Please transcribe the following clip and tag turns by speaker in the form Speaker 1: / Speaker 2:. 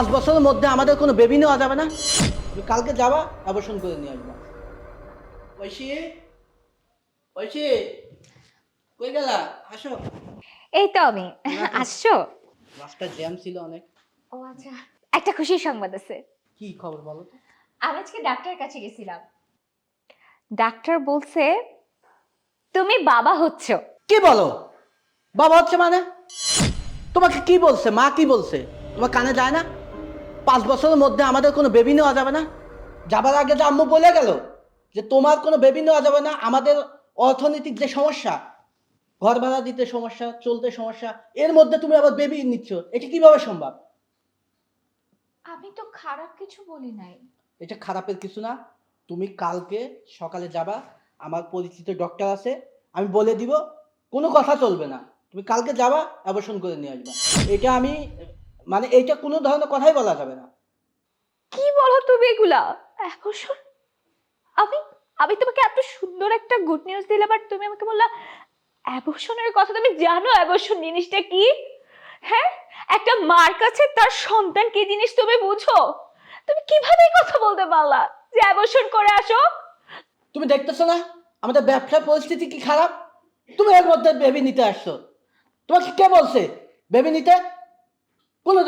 Speaker 1: পাঁচ বছরের মধ্যে আমাদের কোনো বেবি নেওয়া যাবে না? তুমি কালকে যাবা অ্যাবর্শন করে নিয়ে আসবা। ঐশী ঐশী কই গেলা? আসো।
Speaker 2: এই তো আমি। আসছো?
Speaker 1: রাস্তা জ্যাম ছিল অনেক।
Speaker 2: ও আচ্ছা একটা খুশির সংবাদ আছে।
Speaker 1: কি খবর বলো তো?
Speaker 2: আমি আজকে ডাক্তারের কাছে গেছিলাম। ডাক্তার বলছে তুমি বাবা হচ্ছ।
Speaker 1: কি বলো? বাবা হচ্ছে মানে? তোমাকে কি বলছে? মা কি বলছে? তোমার কানে যায় না? পাঁচ বছরের মধ্যে আমাদের কোনো বেবি নেওয়া যাবে না? যাবার আগে যে আম্মু বলে গেল যে তোমার কোনো বেবি নেওয়া যাবে না আমাদের অর্থনৈতিক যে সমস্যা ঘর ভাড়া দিতে সমস্যা চলতে সমস্যা এর মধ্যে তুমি আবার বেবি নিচ্ছ এটা কীভাবে সম্ভব?
Speaker 2: আমি তো খারাপ কিছু বলি নাই।
Speaker 1: এটা খারাপের কিছু না। তুমি কালকে সকালে যাবা আমার পরিচিত ডক্টর আছে আমি বলে দিব কোনো কথা চলবে না। তুমি কালকে যাবা অ্যাবর্শন করে নিয়ে আসবা। এটা আমি মানে এইটা কোনো ধরনের কথাই বলা যাবে না।
Speaker 2: কি বলো তুমি এগুলা? অ্যাবর্শন আমি আমি তোমাকে এত সুন্দর একটা গুড নিউজ দিলাম আর তুমি আমাকে বললা অ্যাবর্শনের কথা তুমি জানো অ্যাবর্শন জিনিসটা কি? হ্যাঁ একটা মার কাছে তার সন্তান কি জিনিস তুমি বুঝো? তুমি কীভাবে এই কথা বলতে পারলা যে অ্যাবর্শন করে আসো?
Speaker 1: তুমি দেখতেছো না আমাদের ব্যবসার পরিস্থিতি কি খারাপ? তুমি এর মধ্যে বেবি নিতে আসছো। তোমাকে কে বলছে বেবি নিতে?